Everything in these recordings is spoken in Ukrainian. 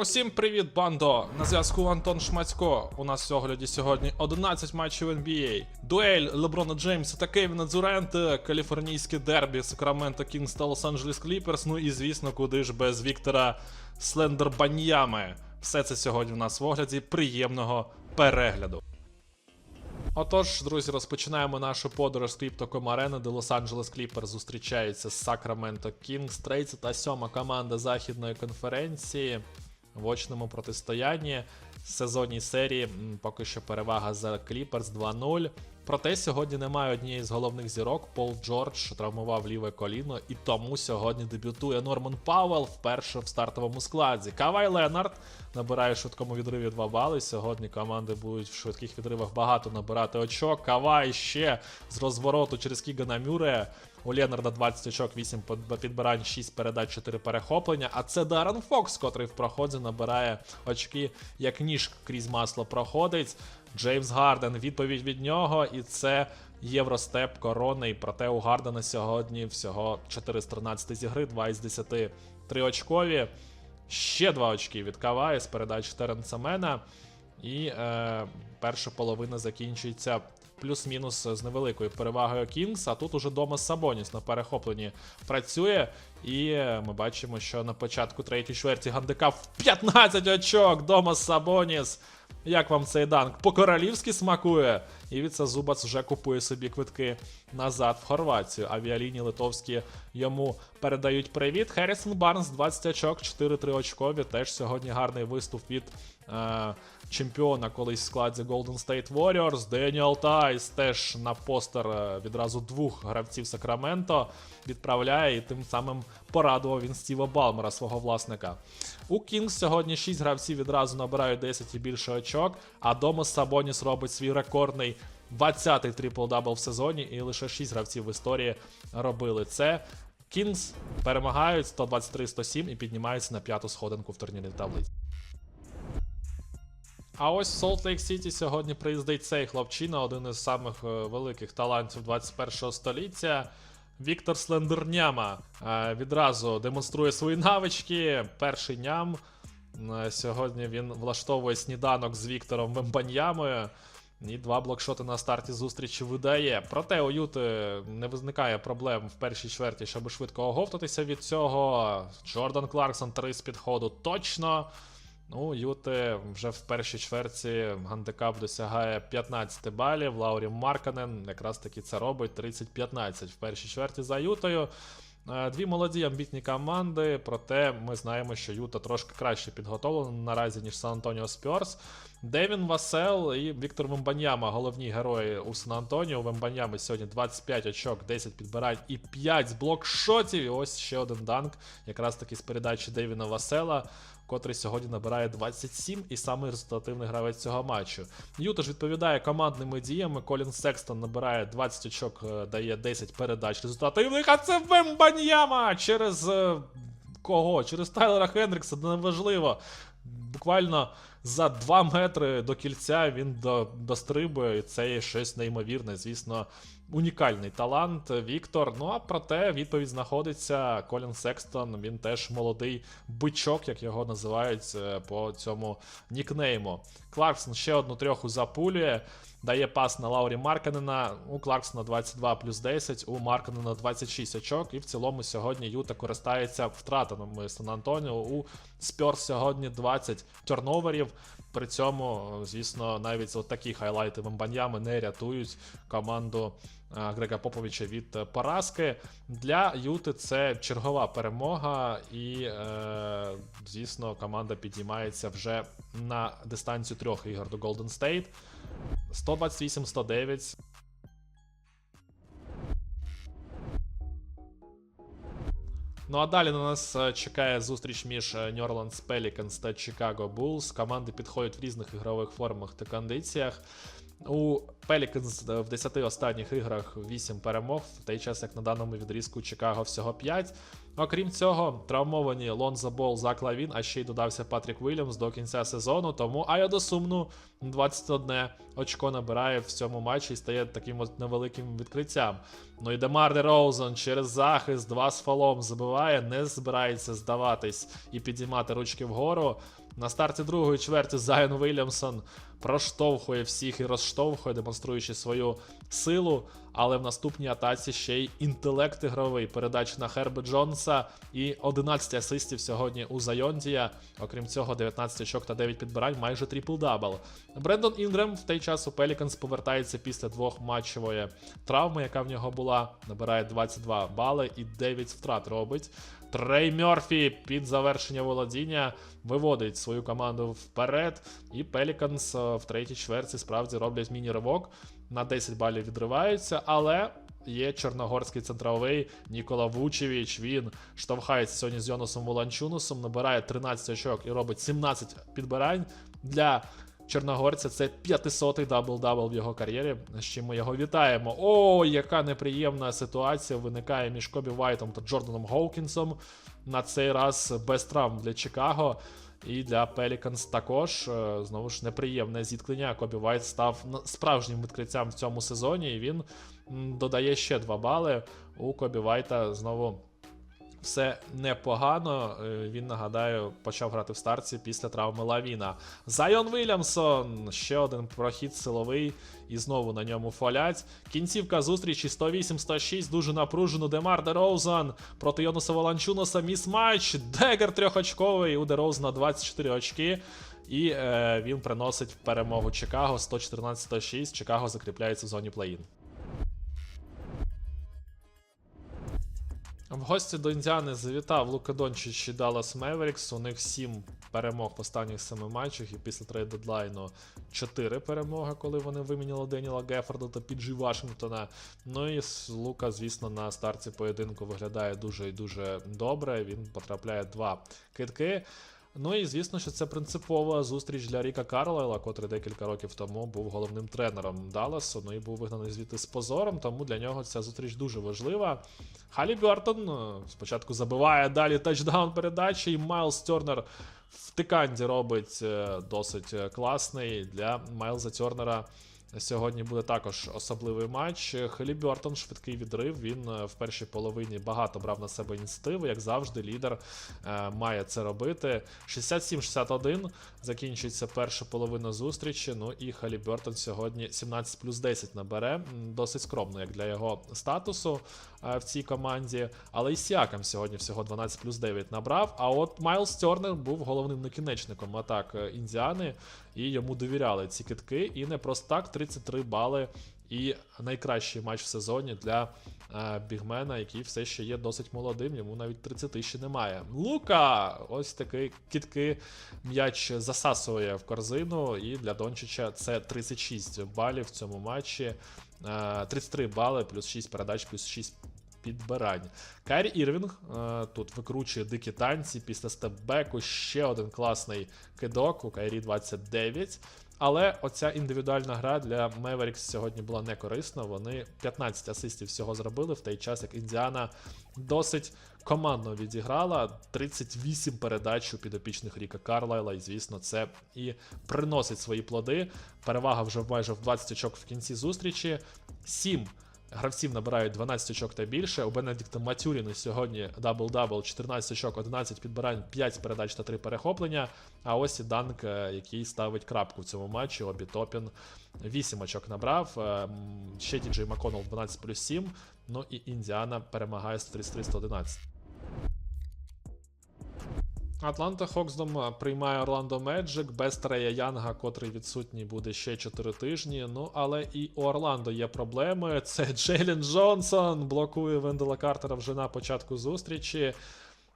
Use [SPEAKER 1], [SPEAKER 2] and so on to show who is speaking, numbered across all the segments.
[SPEAKER 1] Усім привіт, бандо! На зв'язку Антон Шмацько. У нас в огляді сьогодні 11 матчів NBA. Дуель Леброна Джеймса та Кевіна Дзуренте, каліфорнійське дербі Сакраменто Кінгс та Лос-Анджелес Кліперс. Ну і звісно, куди ж без Віктора Слендербаньями. Все це сьогодні в нас в огляді. Приємного перегляду. Отож, друзі, розпочинаємо нашу подорож з Криптоком Арени, де Лос-Анджелес Кліпер зустрічається з Сакраменто Кінгс. 37 команда західної конференції в очному протистоянні. Сезонній серії поки що перевага за Кліперс 2-0. Проте сьогодні немає однієї з головних зірок. Пол Джордж травмував ліве коліно, і тому сьогодні дебютує Норман Пауелл вперше в стартовому складі. Кавай Ленард набирає в швидкому відриві 2 бали. Сьогодні команди будуть в швидких відривах багато набирати очок. Кавай ще з розвороту через Кігана Мюре. У Ленарда 20 очок, 8 підбирань, 6 передач, 4 перехоплення. А це Даррен Фокс, котрий в проході набирає очки, як ніж крізь масло проходить. Джеймс Гарден, відповідь від нього, і це Євростеп коронний. Проте у Гардена сьогодні всього 4 з 13 зі гри, 2 із 10 3 очкові. Ще 2 очки від Каваї з передач Теренса Мена. І е, перша половина закінчується плюс-мінус з невеликою перевагою Кінгс. А тут уже Домас Сабоніс на перехопленні працює. І ми бачимо, що на початку третьої чверті гандикап в 15 очок. Домас Сабоніс. Як вам цей данк? По-королівськи смакує. І Віца Зубац вже купує собі квитки назад в Хорватію. Авіалінії литовські йому передають привіт. Херрісон Барнс 20 очок, 4-3 очкові. Теж сьогодні гарний виступ від е, чемпіона колись в складі Golden State Warriors. Деніел Тайс теж на постер е, відразу двох гравців Сакраменто відправляє і тим самим порадував він Стіва Балмера, свого власника. У Кінгс сьогодні 6 гравців відразу набирають 10 і більше очок, а Домас Сабоніс робить свій рекордний 20-й трипл-дабл в сезоні, і лише 6 гравців в історії робили це. Кінгс перемагають 123-107 і піднімаються на п'яту сходинку в турнірній таблиці. А ось в Солт Лейк Сіті сьогодні приїздить цей хлопчина, один із самих е, великих талантів 21 століття. Віктор Слендерняма е, відразу демонструє свої навички. Перший ням. Е, Сьогодні він влаштовує сніданок з Віктором Вембаньямою. І два блокшоти на старті зустрічі видає. Проте у Юти не виникає проблем в першій чверті, щоб швидко оговтатися від цього. Джордан Кларксон три з підходу точно. Ну, Юти вже в першій чверті гандикап досягає 15 балів. Лаурі Марканен якраз таки це робить 30-15 в першій чверті за Ютою. Е, Дві молоді амбітні команди, проте ми знаємо, що Юта трошки краще підготовлена наразі, ніж Сан Антоніо Спьорс. Девін Васел і Віктор Вембаньяма, головні герої у Сан Антоніо. У Вембаньями сьогодні 25 очок, 10 підбирань і 5 з блокшотів. І ось ще один данк, якраз таки з передачі Девіна Васела котрий сьогодні набирає 27 і самий результативний гравець цього матчу. Юта ж відповідає командними діями. Колін Секстон набирає 20 очок, е, дає 10 передач результативних, а це Вембаньяма через е, кого? Через Тайлера Хендрікса, неважливо. Буквально за 2 метри до кільця він до, дострибує, і це є щось неймовірне. Звісно, унікальний талант Віктор. Ну а проте відповідь знаходиться Колін Секстон. Він теж молодий бичок, як його називають е, по цьому нікнейму. Кларксон ще одну трьоху запулює. Дає пас на Лаурі Марканена. У Кларксона 22 плюс 10, у Марканена 26 очок. І в цілому сьогодні Юта користається втратами Сан Антоніо. У Спьорс сьогодні 20 терноверів. При цьому, звісно, навіть от такі хайлайти Вембаньями не рятують команду Грега Поповича від е, поразки. Для Юти це чергова перемога, і, е, звісно, команда підіймається вже на дистанцію трьох ігор до Golden State. 128-109. Ну а далі на нас е, чекає зустріч між е, New Orleans Pelicans та Chicago Bulls. Команди підходять в різних ігрових формах та кондиціях. У Pelicans е, в 10 останніх іграх 8 перемог, в той час як на даному відрізку Чикаго всього 5. Окрім цього, травмовані Лонзо Бол, Зак Лавін, а ще й додався Патрік Вільямс до кінця сезону. Тому Айодо Сумну 21 очко набирає в цьому матчі і стає таким от невеликим відкриттям. Ну і Демар Де Роузен через захист, два з фолом забиває, не збирається здаватись і підіймати ручки вгору. На старті другої чверті Зайон Вільямсон проштовхує всіх і розштовхує, демонструючи свою силу. Але в наступній атаці ще й інтелект ігровий. Передача на Херби Джонса і 11 асистів сьогодні у Зайонтія. Окрім цього, 19 очок та 9 підбирань, майже трипл-дабл. Брендон Інгрем в той час у Пеліканс повертається після двохматчевої травми, яка в нього була. Набирає 22 бали і 9 втрат робить. Трей Мерфі під завершення володіння виводить свою команду вперед. І Пеліканс е, в третій чверці справді роблять міні-ривок. На 10 балів відриваються, але є чорногорський центровий Нікола Вучевич. Він штовхається сьогодні з Йонусом Воланчунусом, набирає 13 очок і робить 17 підбирань для. Чорногорця це 500-й дабл-дабл в його кар'єрі. З чим ми його вітаємо. О, яка неприємна ситуація виникає між Кобі Вайтом та Джорданом Гоукінсом. На цей раз без травм для Чикаго. І для Пеліканс також е, знову ж неприємне зіткнення. Кобі Вайт став справжнім відкриттям в цьому сезоні, і він додає ще 2 бали. У Кобі Вайта знову все непогано. Е, Він нагадаю почав грати в старці після травми Лавіна. Зайон Вільямсон, ще один прохід силовий, і знову на ньому фолять. Кінцівка зустрічі 108-106, дуже напружено. Демар Дерозан проти Йонуса Воланчуноса. Міс-матч. Дегер трьохочковий у Дерозана 24 очки. І е, він приносить перемогу Чикаго 114-106. Чикаго закріпляється в зоні плей-ін. В гості до Індіани завітав Лука Дончич і Даллас Меверікс. У них 7 перемог в останніх 7 матчах, і після трейд дедлайну 4 перемоги, коли вони виміняли Деніла Геффорда та Піджі Вашингтона. Ну і Лука, звісно, на старті поєдинку виглядає дуже і дуже добре. Він потрапляє два китки. Ну і звісно, що це принципова зустріч для Ріка Карлайла, котрий декілька років тому був головним тренером Далласу, ну і був вигнаний звідти з позором, тому для нього ця зустріч дуже важлива. Халі Бертон е, спочатку забиває далі тачдаун передачі, і Майлз Тернер в тиканді робить е, досить е, класний для Майлза Тернера. Сьогодні буде також особливий матч. Хелі Бертон, швидкий відрив. Він е, в першій половині багато брав на себе ініціативи. Як завжди, лідер е, має це робити. 67-61 закінчується перша половина зустрічі. Ну і Хелі Бертон сьогодні 17 плюс 10 набере. Досить скромно, як для його статусу е, в цій команді. Але і Сіакам сьогодні всього 12 плюс 9 набрав. А от Майлз Тернер був головним накінечником атак Індіани, і йому довіряли ці китки. І не просто так 33 бали. І найкращий матч в сезоні для е, бігмена, який все ще є досить молодим, йому навіть 30 ще немає. Лука! Ось такий кітки м'яч засасує в корзину, і для Дончича це 36 балів в цьому матчі. Е, 33 бали, плюс 6 передач, плюс 6 підбирань. Кайрі Ірвінг е, тут викручує дикі танці після степбеку. Ще один класний кидок у Кайрі 29. Але оця індивідуальна гра для Mavericks сьогодні була не корисна. Вони 15 асистів всього зробили в той час, як Індіана досить командно відіграла. 38 передач у підопічних Ріка Карлайла. І звісно, це і приносить свої плоди. Перевага вже майже в 20 очок в кінці зустрічі. 7 Гравців набирають 12 очок та більше. У Бенедикта Матюріна сьогодні дабл-дабл, 14 очок, 11 підбирань, 5 передач та 3 перехоплення. А ось і Данк, е, який ставить крапку в цьому матчі. Обі Топін 8 очок набрав. Е, Ще Діджей Маконел 12 плюс 7. Ну і Індіана перемагає 133-111. Атланта Хоксдом е, приймає Орландо Меджик без Трея Янга, котрий відсутній буде ще 4 тижні. Ну, але і у Орландо є проблеми. Це Джейлен Джонсон блокує Вендела Картера вже на початку зустрічі.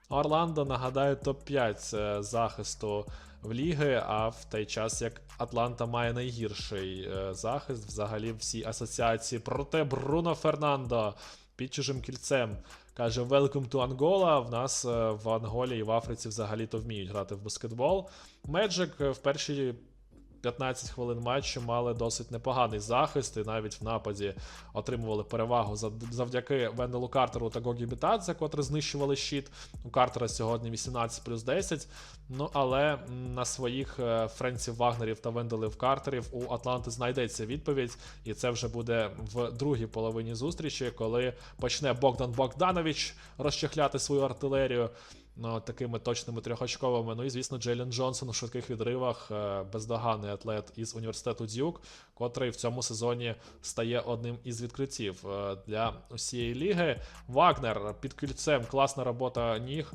[SPEAKER 1] Орландо нагадаю топ-5 е, захисту в ліги, а в той час як Атланта має найгірший е, захист взагалі всій асоціації. Проте Бруно Фернандо під чужим кільцем каже: Welcome to Angola. В нас е, в Анголі і в Африці взагалі-то вміють грати в баскетбол. Меджик в першій 15 хвилин матчу мали досить непоганий захист, і навіть в нападі отримували перевагу завдяки Венделу Картеру та Гогі Бітадзе, котрі знищували щит. У Картера сьогодні 18 плюс 10. Ну але на своїх е, Френців Вагнерів та Венделів Картерів у Атланти знайдеться відповідь, і це вже буде в другій половині зустрічі, коли почне Богдан Богданович розчехляти свою артилерію. Ну, такими точними трьохочковими. Ну і звісно, Джейлен Джонсон у швидких відривах, е, бездоганний атлет із університету Дюк, котрий в цьому сезоні стає одним із відкриттів е, для усієї ліги. Вагнер під кільцем, класна робота ніг.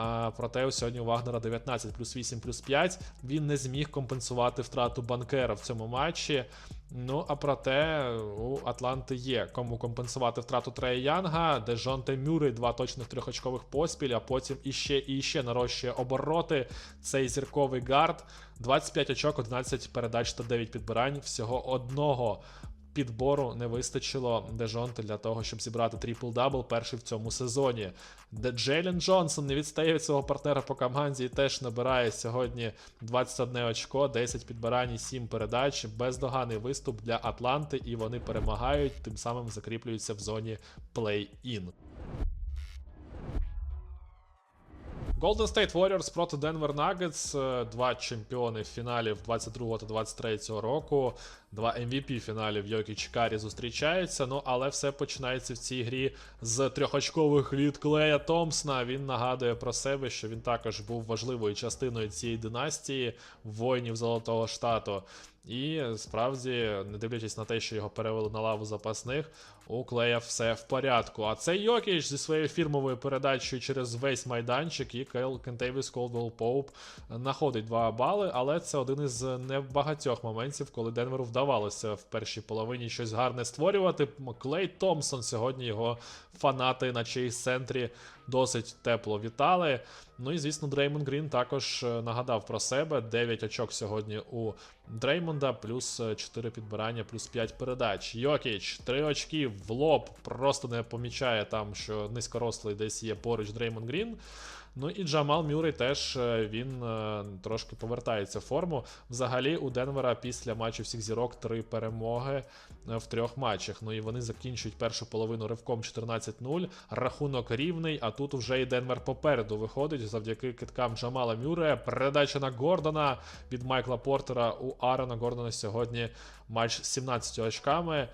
[SPEAKER 1] А проте сьогодні у Вагнера 19 плюс 8 плюс 5. Він не зміг компенсувати втрату банкера в цьому матчі. Ну, а проте у Атланти є кому компенсувати втрату Трея Янга, де Жонте Мюррей два точних трьохочкових поспіль, а потім іще і іще нарощує обороти. Цей зірковий гард. 25 очок, 11 передач та 9 підбирань. Всього одного підбору не вистачило Дежонте для того, щоб зібрати трипл-дабл перший в цьому сезоні. Де Джейлен Джонсон не відстає від свого партнера по команді і теж набирає сьогодні 21 очко, 10 підбирань і 7 передач. Бездоганний виступ для Атланти, і вони перемагають, тим самим закріплюються в зоні плей-ін. Golden State Warriors проти Denver Nuggets. Е, Два чемпіони фіналів 22 та 23 року. Два MVP фіналів Йокіч і Карі зустрічаються. Ну але все починається в цій грі з трьохочкових від Клея Томпсона. Він нагадує про себе, що він також був важливою частиною цієї династії воїнів Золотого Штату. І справді, не дивлячись на те, що його перевели на лаву запасних, у Клея все в порядку. А цей Йокіч зі своєю фірмовою передачею через весь майданчик і Кейл Кентейвіс Колдвелл Поуп знаходить 2 бали, але це один із небагатьох моментів, коли Денверу вдавалося в першій половині щось гарне створювати. Клей Томпсон сьогодні його фанати на чиїсь центрі досить тепло вітали. Ну і звісно, Дреймонд Грін також е, нагадав про себе. 9 очок сьогодні у Дреймонда, плюс 4 підбирання, плюс 5 передач. Йокіч, 3 очки в лоб, просто не помічає там, що низькорослий десь є поруч Дреймонд Грін. Ну і Джамал Мюррей теж е, він е, трошки повертається в форму. Взагалі у Денвера після матчу всіх зірок три перемоги е, в трьох матчах. Ну і вони закінчують першу половину ривком 14-0. Рахунок рівний, а тут вже і Денвер попереду виходить завдяки киткам Джамала Мюррея. Передача на Гордона від Майкла Портера у Аарона Гордона сьогодні матч з 17 очками.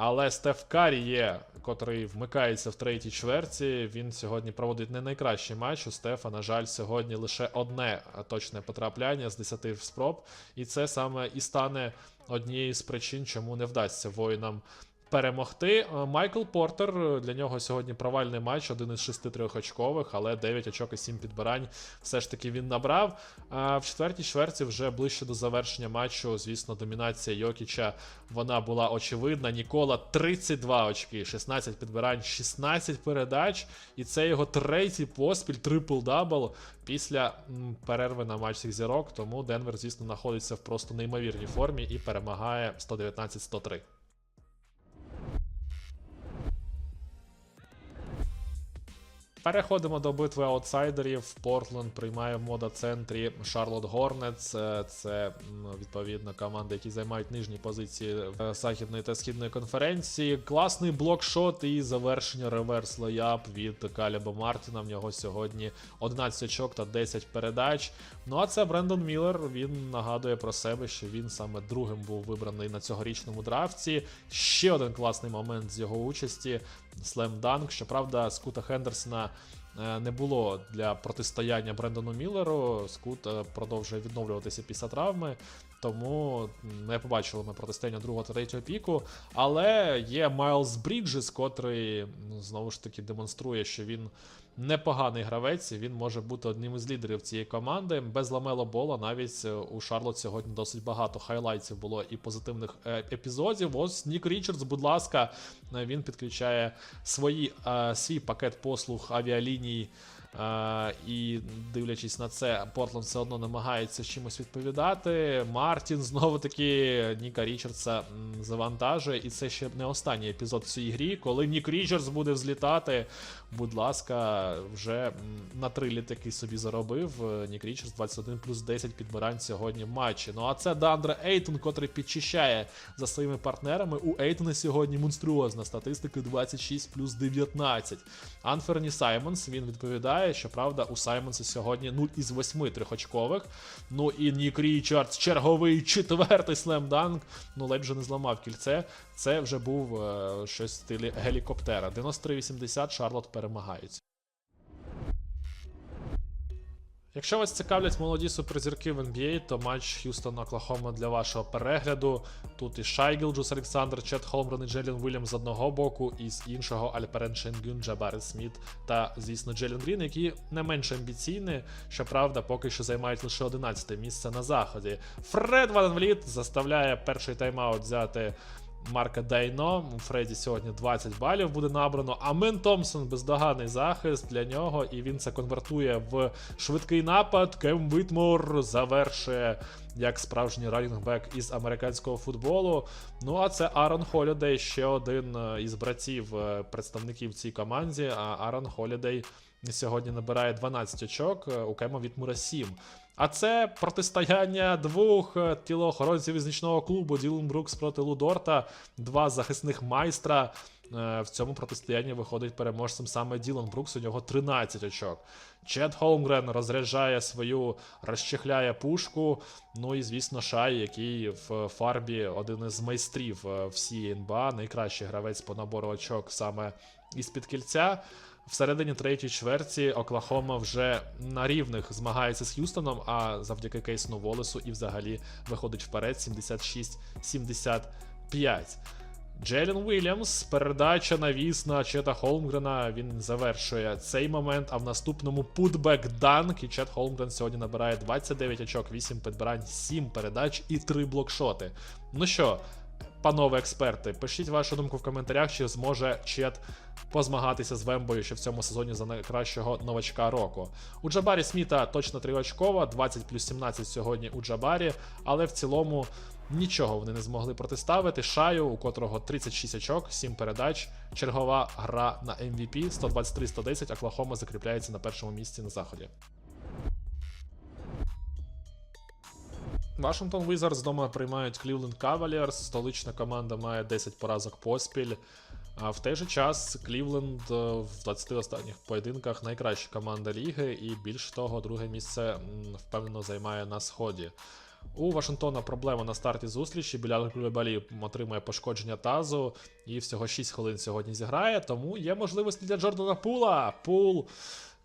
[SPEAKER 1] Але Стеф Карі є, котрий вмикається в третій чверті. Він сьогодні проводить не найкращий матч. У Стефа, на жаль, сьогодні лише одне точне потрапляння з 10 спроб. І це саме і стане однією з причин, чому не вдасться воїнам перемогти. Е, Майкл Портер е, для нього сьогодні провальний матч, один із шести трьохочкових, але 9 очок і 7 підбирань все ж таки він набрав. А в четвертій чверті вже ближче до завершення матчу, звісно, домінація Йокіча вона була очевидна. Нікола 32 очки, 16 підбирань, 16 передач. І це його третій поспіль, трипл-дабл після перерви на матч цих зірок. Тому Денвер, звісно, знаходиться в просто неймовірній формі і перемагає 119-103. Переходимо до битви аутсайдерів. Портленд приймає в мода-центрі Шарлот Горнец. Це відповідно команди, які займають нижні позиції в західної та східної конференції. Класний блокшот і завершення реверс леяп від Каліба Мартіна. В нього сьогодні 11 очок та 10 передач. Ну а це Брендон Міллер. Він нагадує про себе, що він саме другим був вибраний на цьогорічному драфті. Ще один класний момент з його участі. Слем Данк. Щоправда, Скута Хендерсона е, не було для протистояння Брендону Міллеру. Скут е, продовжує відновлюватися після травми. Тому не побачили ми протистояння другого та третього піку. Але є Майлз Бріджес, котрий ну, знову ж таки демонструє, що він непоганий гравець. Він може бути одним із лідерів цієї команди. Без ламело бола навіть е, у Шарлот сьогодні досить багато хайлайтів було і позитивних е, епізодів. Ось Нік Річардс, будь ласка, е, він підключає свої, свій пакет послуг авіаліній. І дивлячись на це, Портленд все одно намагається чимось відповідати. Мартін знову таки Ніка Річардса завантажує. І це ще не останній епізод в цій грі. Коли Нік Річардс буде взлітати, будь ласка, вже на три літаки собі заробив. Е, Нік Річардс 21 плюс 10 підбирань сьогодні в матчі. Ну а це Дандре Ейтон, котрий підчищає за своїми партнерами. У Ейтона сьогодні монструозна статистика 26 плюс 19. Анферні Саймонс він відповідає. Щоправда, у Саймонса сьогодні 0 із 8 трьохочкових. Ну і Нік Річардс, черговий четвертий слемданк. Ну, ледь вже не зламав кільце. Це вже був е, щось в стилі гелікоптера. 93-80 Шарлот перемагають. Якщо вас цікавлять молоді суперзірки в NBA, то матч Х'юстон Оклахома для вашого перегляду. Тут і Шай Гілджус Олександр, Чет Холмгрен і Джелін Вільям з одного боку, і з іншого Альперен Шенгюн, Джабарі Сміт та, звісно, Джелін Грін, які не менш амбіційні, щоправда, поки що займають лише 11 місце на заході. Фред Ван Вліт заставляє перший тайм-аут взяти. Марка Дайно. У Фреді сьогодні 20 балів буде набрано. А Мен Томпсон бездоганний захист для нього, і він це конвертує в швидкий напад. Кем Витмор завершує як справжній раннінгбек із американського футболу. Ну а це Аарон Холідей, ще один е, із братів е, представників цій команді. А Аарон Холідей сьогодні набирає 12 очок, е, у Кема Вітмура 7. А це протистояння двох е, тілоохоронців із нічного клубу Ділен Брукс проти Лудорта, два захисних майстра. Е, В цьому протистоянні виходить переможцем саме Ділан Брукс, у нього 13 очок. Чет Холмгрен розряджає свою, розчехляє пушку. Ну і звісно, Шай, який в фарбі один із майстрів всієї НБА, найкращий гравець по набору очок саме із-під кільця. Всередині третьої чверті Оклахома вже на рівних змагається з Х'юстоном, а завдяки Кейсну Волесу і взагалі виходить вперед 76-75. Джейлен Уільямс, передача навіс на Чета Холмгрена. Він завершує цей момент. А в наступному путбек данк. І Чет Холмгрен сьогодні набирає 29 очок, 8 підбирань, 7 передач і 3 блокшоти. Ну що, панове експерти, пишіть вашу думку в коментарях, чи зможе Чет позмагатися з Вембою ще в цьому сезоні за найкращого новачка року. У Джабарі Сміта точно 3 очкова, 20 плюс 17 сьогодні у Джабарі, але в цілому нічого вони не змогли протиставити. Шаю, у котрого 36 очок, 7 передач, чергова гра на MVP 123-110, Оклахома закріпляється на першому місці на заході. Вашингтон Wizards дома приймають Cleveland Cavaliers. Столична команда має 10 поразок поспіль. А в той же час Клівленд в 20 останніх поєдинках найкраща команда ліги, і більш того, друге місце впевнено займає на сході. У Вашингтона проблема на старті зустрічі. Білял Кулебалі отримує пошкодження тазу і всього 6 хвилин сьогодні зіграє. Тому є можливості для Джордана Пула. Пул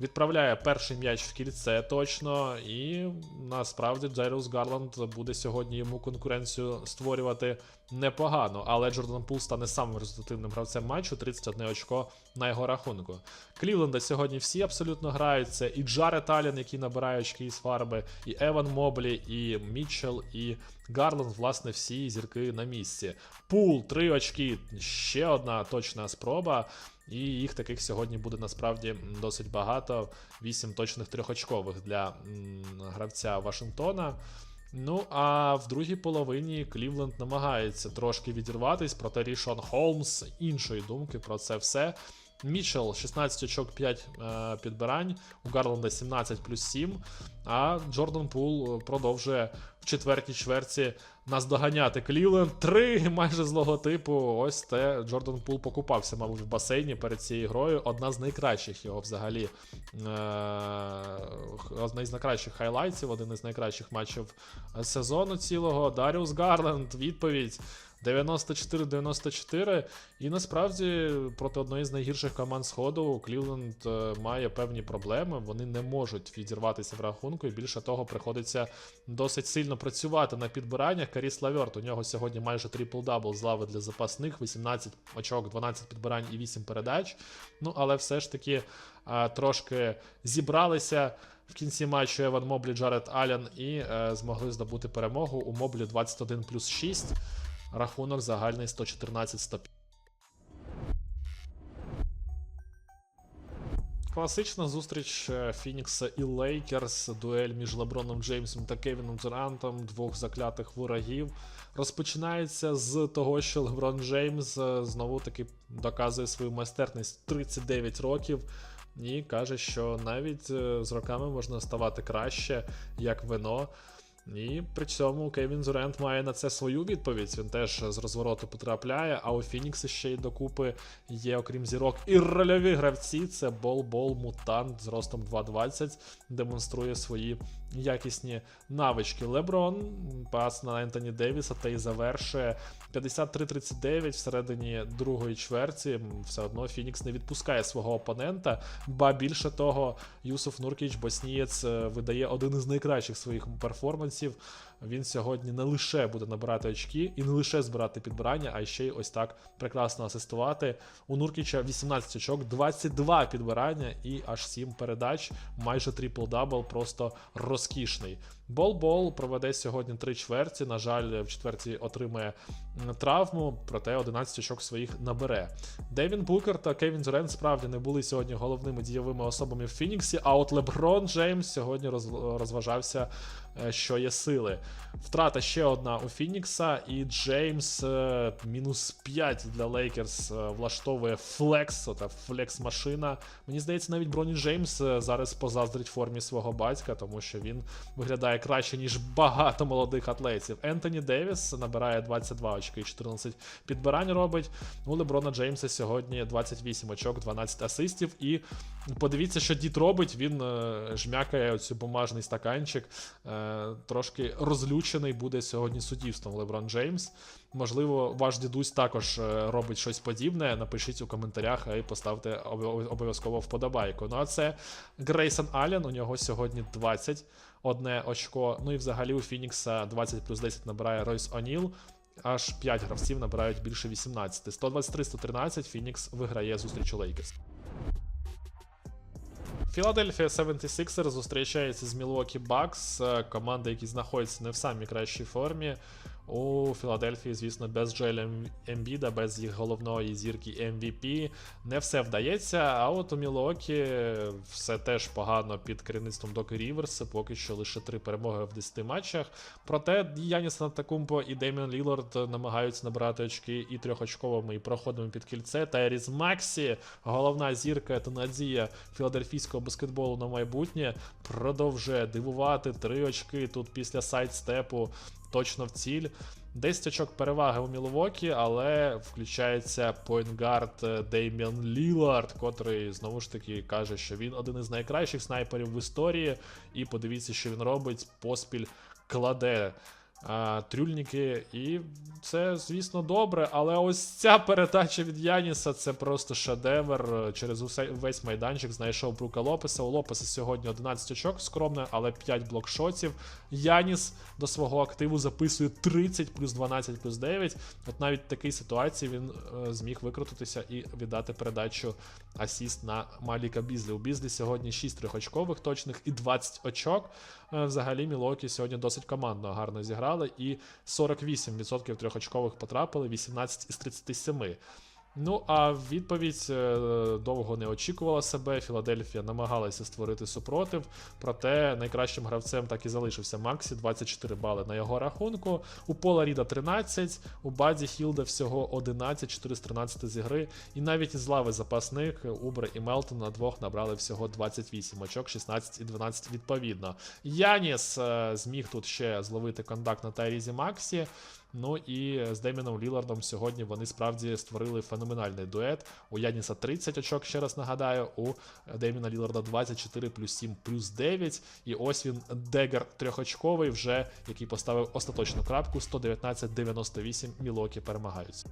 [SPEAKER 1] відправляє перший м'яч в кільце точно. І насправді Джайрус Гарланд буде сьогодні йому конкуренцію створювати непогано. Але Джордан Пул стане самим результативним гравцем матчу 31 очко на його рахунку. Клівленда сьогодні всі абсолютно грають. Це і Джаред Аллен, який набирає очки із фарби, і Еван Моблі, і Мітчелл, і Гарланд, власне, всі зірки на місці. Пул, 3 очки, ще одна точна спроба. І їх таких сьогодні буде насправді досить багато. 8 точних трьохочкових для гравця Вашингтона. Ну, а в другій половині Клівленд намагається трошки відірватись, проте Рішон Холмс іншої думки про це все. Мічел 16 очок 5 е, підбирань, у Гарланда 17 плюс 7. А Джордан Пул продовжує в четвертій чверці наздоганяти Клівленд. Три майже з логотипу. Ось те Джордан Пул покупався, мабуть, в басейні перед цією грою. Одна з найкращих його взагалі. Е- одна з найкращих хайлайтів, один із найкращих матчів сезону цілого. Даріус Гарленд, відповідь. 94-94. І насправді проти одної з найгірших команд Сходу Клівленд е, має певні проблеми. Вони не можуть відірватися в рахунку, і більше того, приходиться досить сильно працювати на підбираннях. Каріс Лаверт, у нього сьогодні майже трипл-дабл з лави для запасних, 18 очок, 12 підбирань і 8 передач. Ну, але все ж таки а, трошки зібралися. В кінці матчу Еван Моблі, Джаред Аллен і е, змогли здобути перемогу. У Моблі 21 плюс 6. Рахунок загальний 114-105. Класична зустріч е, Фінікса і Лейкерс, дуель між Леброном Джеймсом та Кевіном Дюрантом, двох заклятих ворогів. Розпочинається з того, що Леброн Джеймс е, знову таки доказує свою майстерність 39 років. І каже, що навіть е, з роками можна ставати краще, як вино. І при цьому Кевін Дюрент має на це свою відповідь. Він теж з розвороту потрапляє. А у Фінікса ще й докупи є, окрім зірок, і рольові гравці. Це Бол-Бол Мутант з ростом 2.20, демонструє свої якісні навички. Леброн пас на Ентоні Девіса та й завершує 53-39 всередині другої чверті. Все одно Фінікс не відпускає свого опонента. Ба більше того, Юсуф Нуркіч, боснієць, е, видає один із найкращих своїх перформансів. Він сьогодні не лише буде набирати очки і не лише збирати підбирання, а ще й ось так прекрасно асистувати. У Нуркіча 18 очок, 22 підбирання і аж 7 передач. Майже трипл-дабл, просто розкішний. Бол-бол проведе сьогодні три чверті. На жаль, в четвертій отримає травму, проте 11 очок своїх набере. Девін Букер та Кевін Дюрент справді не були сьогодні головними дієвими особами в Фініксі. А от Леброн Джеймс сьогодні роз- розважався, е, що є сили. Втрата ще одна у Фінікса, і Джеймс е, мінус 5 для Лейкерс е, влаштовує флекс, ота флекс-машина. Мені здається, навіть Броні Джеймс зараз позаздрить формі свого батька, тому що він виглядає краще, ніж багато молодих атлетів. Ентоні Девіс набирає 22 очки і 14 підбирань робить. У Леброна Джеймса сьогодні 28 очок, 12 асистів. І подивіться, що дід робить. Він е, жмякає оцю бумажний стаканчик. Е, трошки розлючений буде сьогодні суддівством Леброн Джеймс. Можливо, ваш дідусь також е, робить щось подібне. Напишіть у коментарях і поставте обов'язково вподобайку. Ну а це Грейсон Аллен. У нього сьогодні 20 одне очко. Ну і взагалі у Фінікса 20 плюс 10 набирає Ройс О'Ніл. Аж 5 гравців набирають більше 18. 123-113 Фінікс виграє зустріч у Лейкерс. Філадельфія 76ers зустрічається з Milwaukee Bucks, е, команда, які знаходяться не в самій кращій формі. У Філадельфії, звісно, без Джеля Ембіда, без їх головної зірки MVP не все вдається. А от у Мілокі все теж погано під керівництвом Доки Ріверса. Поки що лише три перемоги в 10 матчах. Проте Яніс Натакумпо і Деміан Лілард намагаються набирати очки і трьохочковими, і проходами під кільце. Тайріс Максі, головна зірка та надія філадельфійського баскетболу на майбутнє, продовжує дивувати три очки тут після сайдстепу точно в ціль. 10 очок переваги у Міловокі, але включається поінгард Дейміан Лілард, котрий знову ж таки каже, що він один із найкращих снайперів в історії. І подивіться, що він робить. Поспіль кладе а, трюльники. І це, звісно, добре. Але ось ця передача від Яніса це просто шедевр. Через усе, весь майданчик знайшов Брука Лопеса. У Лопеса сьогодні 11 очок скромне, але 5 блокшотів. Яніс до свого активу записує 30 плюс 12 плюс 9. От навіть в такій ситуації він е, зміг викрутитися і віддати передачу асіст на Маліка Бізлі. У Бізлі сьогодні 6 трьохочкових точних і 20 очок. Е, Взагалі Мілокі сьогодні досить командно гарно зіграли, і 48% трьохочкових потрапили, 18 із 37. Ну, а відповідь е, довго не очікувала себе. Філадельфія намагалася створити супротив. Проте найкращим гравцем так і залишився Максі, 24 бали на його рахунку. У Пола Ріда 13, у Баді Хілда всього 11, 4 з 13 з ігри. І навіть із лави запасних Убре і Мелтон на двох набрали всього 28 очок, 16 і 12 відповідно. Яніс е, зміг тут ще зловити контакт на Тайрізі Максі. Ну і з Деміном Лілардом сьогодні вони справді створили феноменальний дует. У Яніса 30 очок, ще раз нагадаю, у Деміна Ліларда 24 плюс 7 плюс 9. І ось він Дегер трьохочковий, вже який поставив остаточну крапку 119-98 Мілокі перемагають.